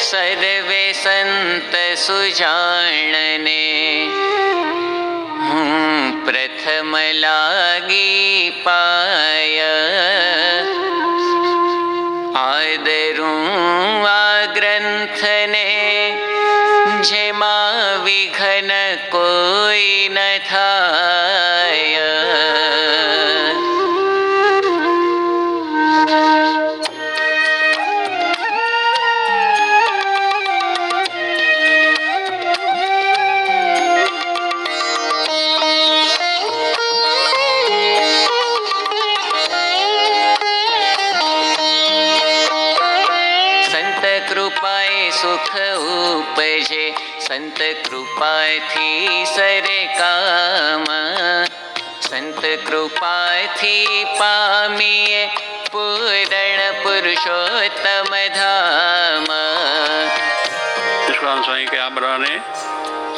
સર્વે સંત સુજાણને હું પ્રથમ લાગી પાય કૃપાથી પામીએ પૂરણ પુરુષોત્તમ ધામ. વિશ્વામ સ્વામી કે આ બધાને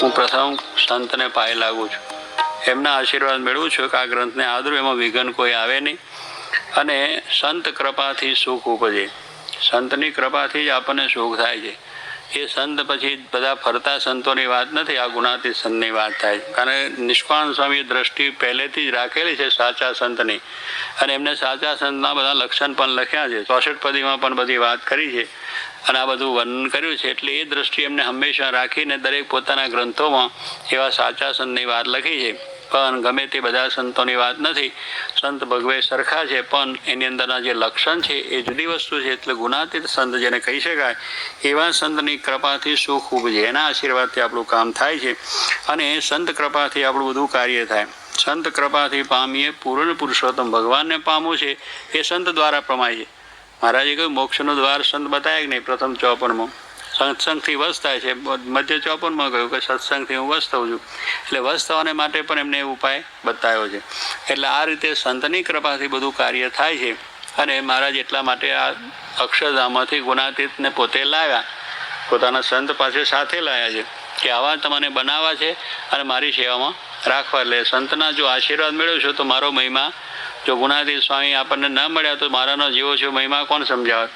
હું પ્રથમ સંતને પાયે લાગુ છું. એમના આશીર્વાદ મેળવું છું કે આ ગ્રંથને આદરું એમાં વિઘન કોઈ આવે નહીં. અને સંત કૃપાથી સુખ ઉપજે. સંતની કૃપાથી જ આપણને સુખ થાય છે. એ સંત પછી બધા ફરતા સંતોની વાત નથી, આ ગુણાતી સંતની વાત થાય. કારણ કે નિષ્કાંત સ્વામી દ્રષ્ટિ પહેલેથી જ રાખેલી છે સાચા સંતની. અને એમને સાચા સંતના બધા લક્ષણ પણ લખ્યા છે. ચોસઠ પદીમાં પણ બધી વાત કરી છે. અને આ બધું વર્ણન કર્યું છે. એટલે એ દ્રષ્ટિ એમને હંમેશા રાખીને દરેક પોતાના ગ્રંથોમાં એવા સાચા સંતની વાત લખી છે. પણ ગમે તે બધા સંતોની વાત નથી. સંત ભગવે સરખા છે, પણ એની અંદરના જે લક્ષણ છે, એ જુદી વસ્તુ છે. એટલે ગુણાતીત સંત જેને કહી શકાય, એવા સંતની કૃપાથી સુખ ઉપજે. એના આશીર્વાદથી આપણું કામ થાય છે. અને સંત કૃપાથી આપણું બધું કાર્ય થાય. સંત કૃપાથી પામીએ પૂર્ણ પુરુષોત્તમ ભગવાનને પામવું છે, એ સંત દ્વારા પ્રમાય છે. મહારાજે કહ્યું, મોક્ષનું દ્વાર સંત બતાવ્યા કે નહીં? પ્રથમ ચોપનમાં સત્સંગથી વસ થાય છે. મધ્ય ચોપનમાં કહ્યું કે સત્સંગથી હું વસ થઉં છું. એટલે વસ થવાને માટે પણ એમને ઉપાય બતાવ્યો છે. એટલે આ રીતે સંતની કૃપાથી બધું કાર્ય થાય છે. અને મહારાજ એટલા માટે આ અક્ષરધામમાંથી ગુણાતીતને પોતે લાવ્યા. પોતાના સંત પાસે સાથે લાવ્યા છે કે આવા તમને બનાવવા છે અને મારી સેવામાં રાખવા. એટલે સંતના જો આશીર્વાદ મેળવશો તો મારો મહિમા, જો ગુણાતીત સ્વામી આપણને ન મળ્યા, તો મારાનો જીવો છે મહિમા કોણ સમજાવે?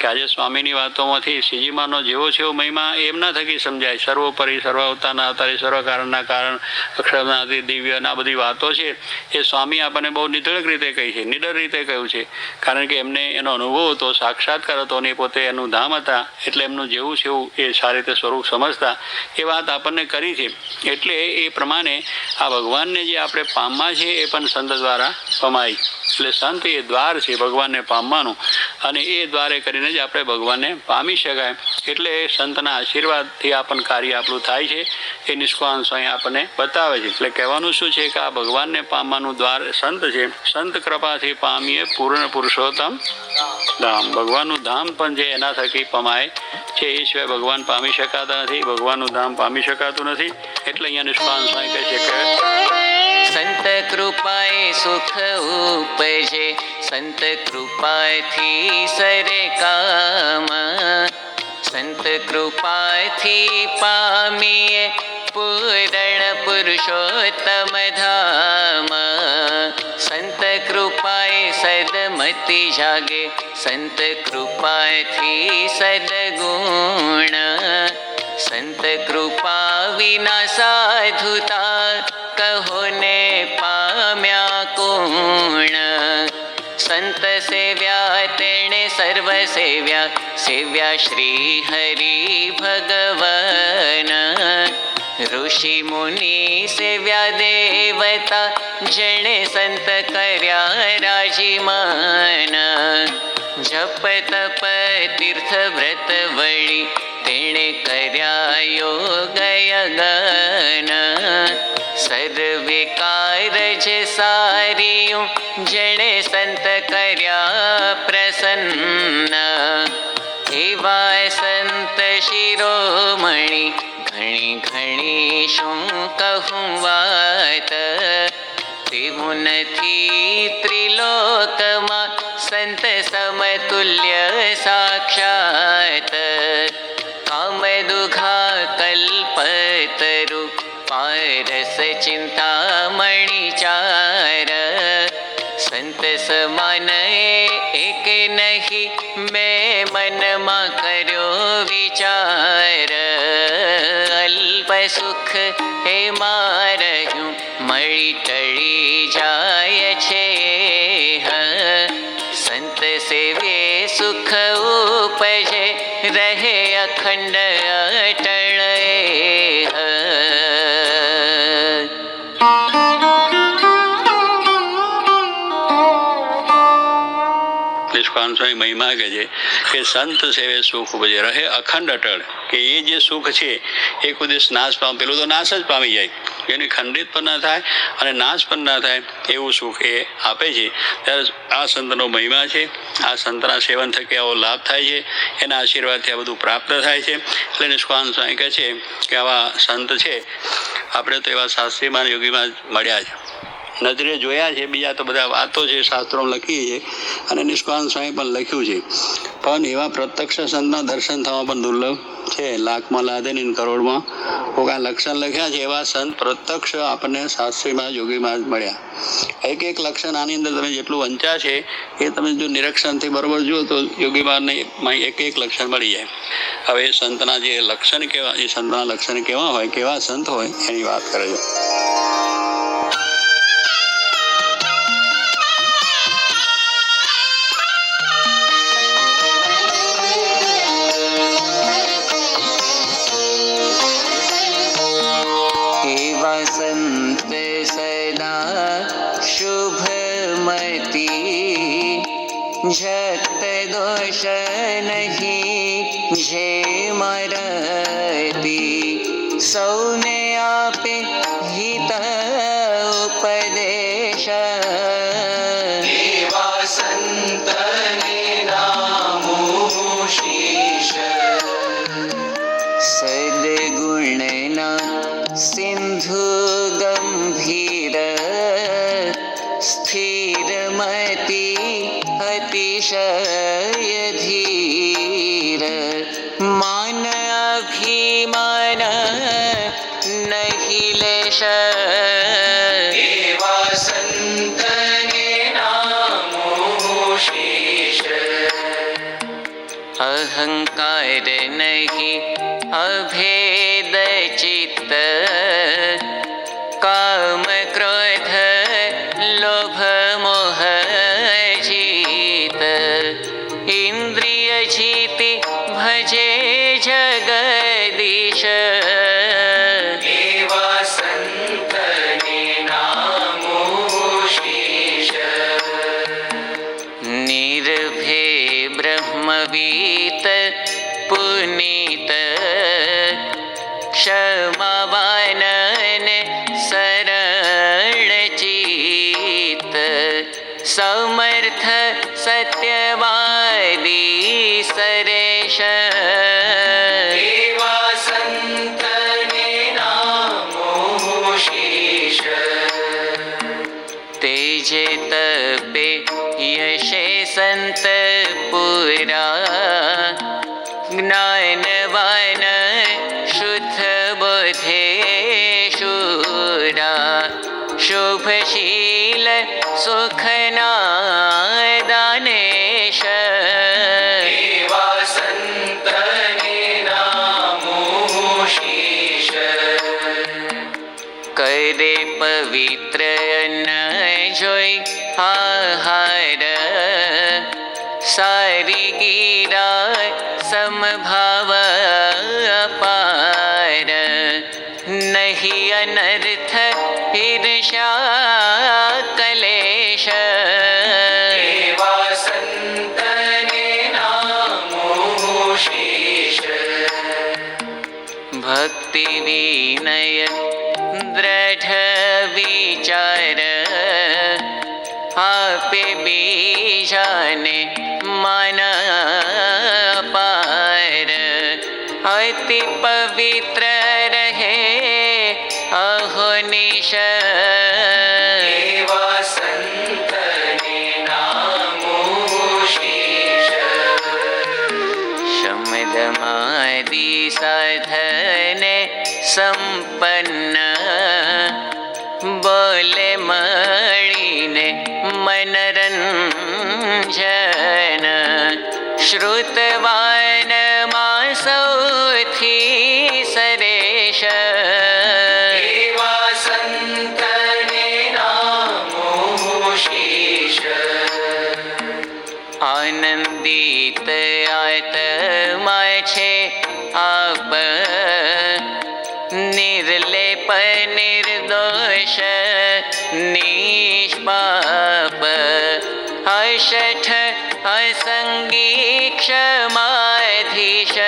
કે આજે સ્વામીની વાતોમાંથી શ્રીજીમાનો જેવો છે એવો મહિમા એમના થકી સમજાય. સર્વોપરી, સર્વાવતારના અવતારી સર્વ કારણના કારણ અક્ષરનાથી દિવ્ય અને આ બધી વાતો છે, એ સ્વામી આપણને બહુ નિધળક રીતે કહી છે, નિડર રીતે કહ્યું છે. કારણ કે એમને એનો અનુભવ હતો, સાક્ષાત્કાર હતો અને પોતે એનું ધામ હતા, એટલે એમનું જેવું છે એવું એ સારી રીતે સ્વરૂપ સમજતા. એ વાત આપણને કરી છે. એટલે એ પ્રમાણે આ ભગવાનને જે આપણે પામવા છે એ પણ સંત દ્વારા પમાય એટલે સંત એ દ્વાર છે ભગવાનને પામવાનું. અને એ દ્વારે કરીને જ આપણે ભગવાનને પામી શકાય. એટલે એ સંતના આશીર્વાદથી આપણને કાર્ય આપણું થાય છે. એ નિષ્કાંત સ્વાય આપણને બતાવે છે. એટલે કહેવાનું શું છે કે આ ભગવાનને પામવાનું દ્વાર સંત છે. સંત કૃપાથી પામીએ પૂર્ણ પુરુષોત્તમ ધામ. ભગવાનનું ધામ પણ જે એના થકી પમાય છે, એ સિવાય ભગવાન પામી શકાતા નથી. ભગવાનનું ધામ પામી શકાતું નથી. એટલે અહીંયા નિષ્કાંત સ્વાય કહે છે કે સંત કૃપાએ સુખ ઉપજે. સંત કૃપાથી સરે કામ. સંત કૃપાથી પામીએ પૂરણ પુરુષોત્તમ ધામ. સંત કૃપાએ સદમતિ જાગે. સંત કૃપાથી સદગુણ. સંત કૃપા વિના સાધુતા સેવ્યા શ્રી હરિ ભગવાન ઋષિ મુનિ સેવ્યા દેવતા જેણે સંત કર્યા રાજીમાન જપ તપ તીર્થ વ્રત વળી તેણે કર્યા યોગ યગન સર્વિકાર કારજ સારિયું જેણે સંત કર્યા પ્રસન્ન શું કહું વાત? તેવું નથી ત્રિલોકમાં સંત સમતુલ્ય સાક્ષાત. કામ દુઘા કલ્પતરુ પારસ ચિંતામણી ચાર. સંત સમાન એક નહીં, મેં મનમાં મળી ટળી જાય છે સંત સેવે સુખ ઉપજે, રહે અખંડ અટળ મહિમા કે છે કે સંત સેવે સુખ ઉપજે, રહે અખંડ અટળ. કે એ જે સુખ છે, એ કોઈ નાશ પામ, પેલું તો નાશ જ પામી જાય. એની ખંડિત પણ ના થાય અને નાશ પણ ના થાય એવું સુખ એ આપે છે. ત્યારે આ સંતનો મહિમા છે. આ સંતના સેવન થકી આવો લાભ થાય છે. એના આશીર્વાદથી આ બધું પ્રાપ્ત થાય છે. એટલે નિષ્કાન સ્વામી કહે છે કે આવા સંત છે. આપણે તો એવા શાસ્ત્રીમાં યોગીમાં જ મળ્યા છે. નજરે જોયા છે. બીજા તો બધા વાતો છે, શાસ્ત્રો લખી છે. અને નિષ્કાન સ્વામી પણ લખ્યું છે. પણ એવા પ્રત્યક્ષ સંતના દર્શન થવા પણ દુર્લભ છે. લાખમાં લાદે ને કરોડમાં. કોઈક લક્ષણ લખ્યા છે એવા સંત પ્રત્યક્ષ આપણને શાસ્ત્રીમાં યોગીમાં મળ્યા. એક એક લક્ષણ આની અંદર તમે જેટલું વંચા છે, એ તમે જો નિરીક્ષણથી બરોબર જુઓ તો યોગીમાં એક એક લક્ષણ મળી જાય. હવે એ સંતના જે લક્ષણ કેવા, એ સંતના લક્ષણ કેવા હોય, કેવા સંત હોય એની વાત કરે છે. સમર્થ સત્યવાદી સરેશ કરે ભક્તિ વિનય દ્રઢ વિચાર આપે બીજાને મન પાર અતિ শুরুতে বা ક્ષમાધીશ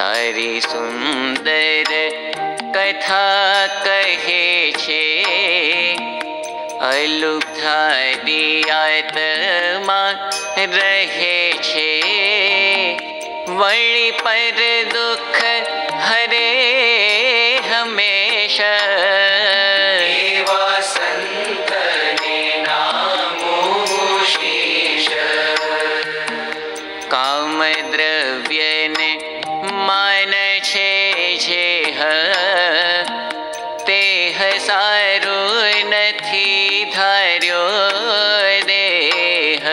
સારી સુંદર કથા કહે છે. અલુપ્ધારી આત્મા રહે છે. વળી પર તે સારું નથી ધાર્યો દેહ.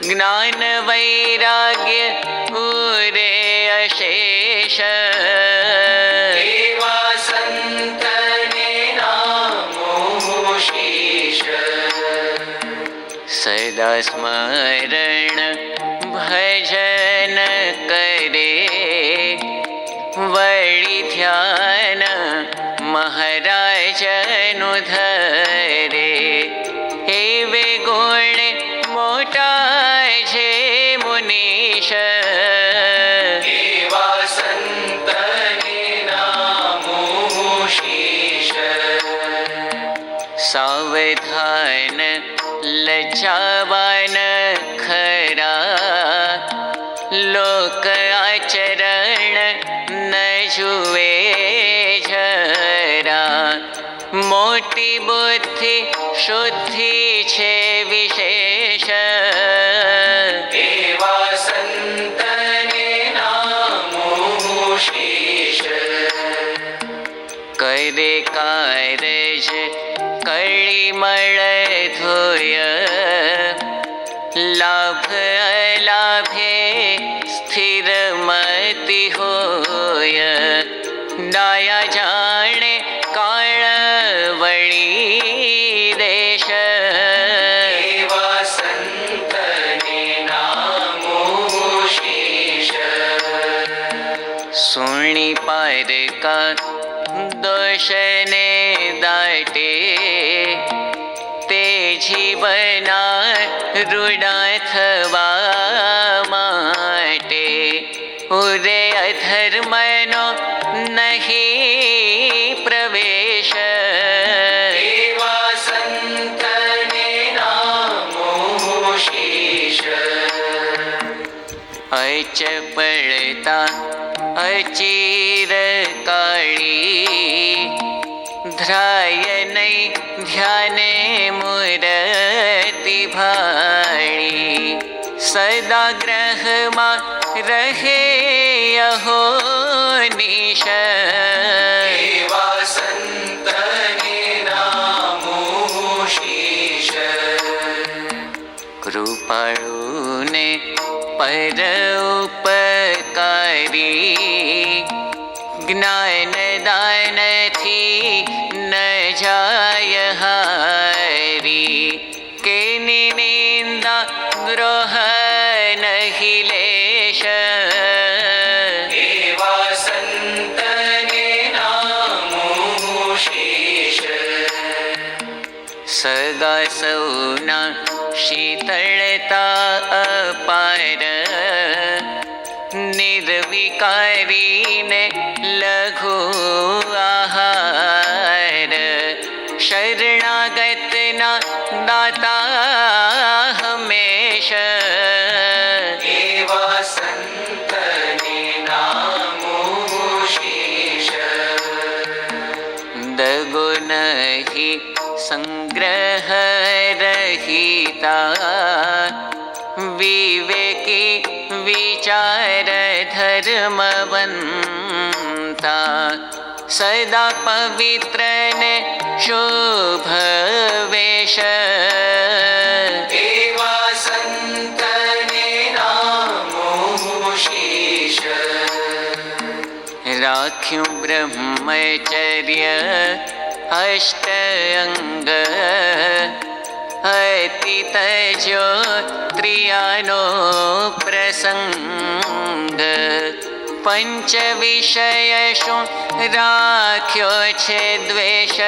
જ્ઞાન વૈરાગ્ય પૂરે અશેષ. સદા સ્મરણ ભજન કરે. વળી ધ્યાન મહારાજનું શુદ્ધિ છે વિશેષ એવા સંતને નામો શીશ કરે કળી કળીમળ ધોય દોષને દાટે તે જીવના રૂડા થવા માટે ઉરે અધર્મનો નહીં પ્રવેશ અચપળતા અચીર ધ્રાય નહીં ધ્યાને મૂરતિ ભાણી સદા ગ્રહમાં રહે અહો નિશ કૃપાળુને પર નહીં નામો શીશ દગો ન નહીં સંગ્રહ રહિતા વિવેકી વિચાર ધર્મવંતા સદા અષ્ટઅંગ અતિત જો ત્રિયાનો પ્રસંગ પંચ વિષય શું રાખ્યો છે દ્વેષ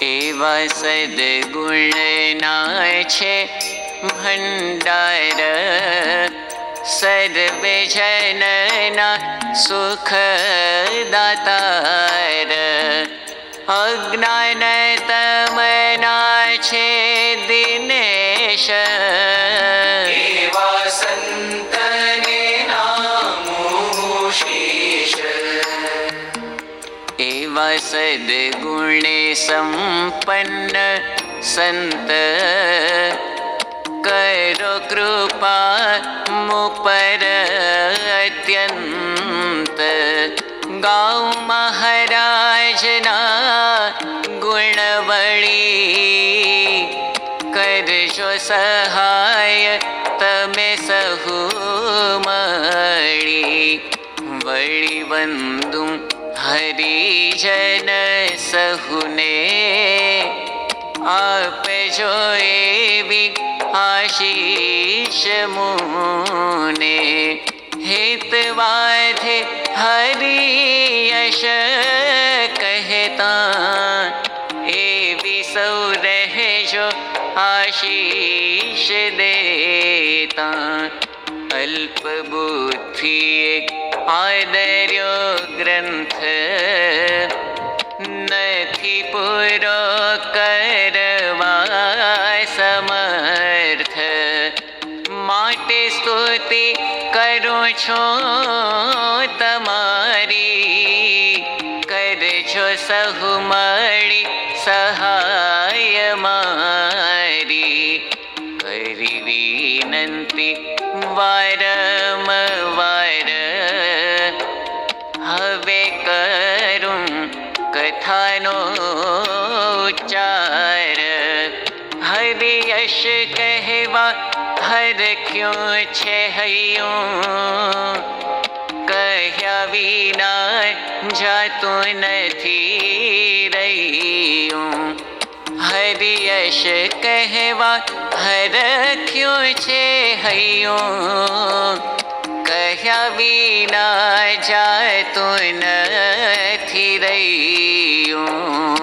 એવા સદગુણના છે ભંડાર સર્વે જનના સુખ દાતાર અજ્ઞાન તમના છે દિનેશ સદગુણે સંપન્ન સંત कृपा मुपर अत्यन्त। गौ महाराजना गुणवळी। कर्षो सहाय तमे सहु वळि सहुमणि वळिबन्धुं हरिजनसहुने आपजो एवि आशीष मुने थे हरि यश कहता। ए विसौरह रहो आशीष देता। अल्प बुद्धि, आदर्यो ग्रंथ છું તમારી કરજો સહુ મળી સહાય મારી કરી વિનંતી વારંવાર હવે કરું કથાનો ઉચ્ચાર હરિયશ કહેવા હરખ્યું છે હૈયું કહ્યા વિના જાતું નથી રહ્યું હરિયશ કહેવા હરખ્યું છે હૈયું કહ્યા વિના જાતું નથી રહ્યું